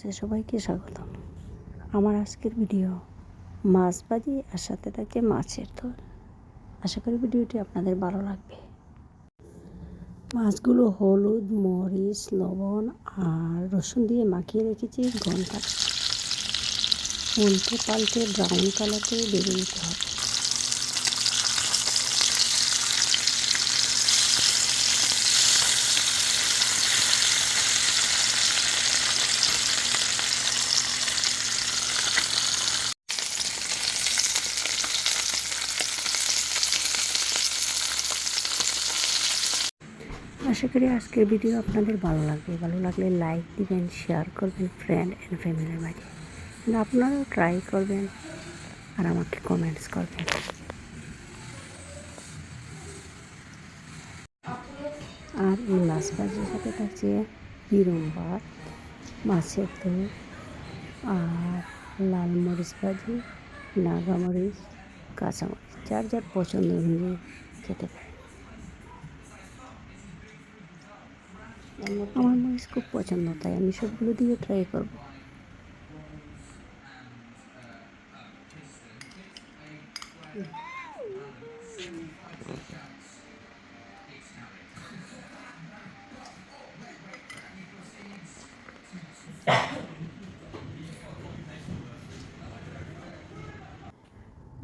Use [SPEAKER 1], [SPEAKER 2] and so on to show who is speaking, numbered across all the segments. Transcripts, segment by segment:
[SPEAKER 1] বক্সে সবাইকে স্বাগতম। আমার আজকের ভিডিও মাছ ভাজি আর সাথে থাকে মাছের তো আশা করি ভিডিওটি আপনাদের ভালো লাগবে। মাছগুলো হলুদ, মরিচ, লবণ আর রসুন দিয়ে মাখিয়ে রেখেছি ঘণ্টা উল্টে পাল্টে ব্রাউন কালার করে বেরিয়ে দিতে হবে। আশা করি আজকের ভিডিও আপনাদের ভালো লাগবে। ভালো লাগলে লাইক দিবেন শেয়ার করবেন ফ্রেন্ড অ্যান্ড ফ্যামিলির মাঝে। আপনারাও ট্রাই করবেন আর আমাকে কমেন্টস করবেন। আর এই মাছ ভাজির সাথে থাকছে ভাত মাছের দই আর লাল মরিচ ভাজি নাগামরিচ কাঁচামরিচ যার যার পছন্দ অনুযায়ী খেতে পারে আমার মরিচ খুব পছন্দ, তাই আমি সবগুলো দিয়ে ট্রাই করব।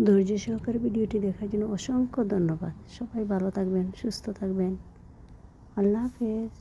[SPEAKER 1] ধৈর্য সহকারে ভিডিওটি দেখার জন্য অসংখ্য ধন্যবাদ। সবাই ভালো থাকবেন, সুস্থ থাকবেন। আল্লাহ হাফেজ।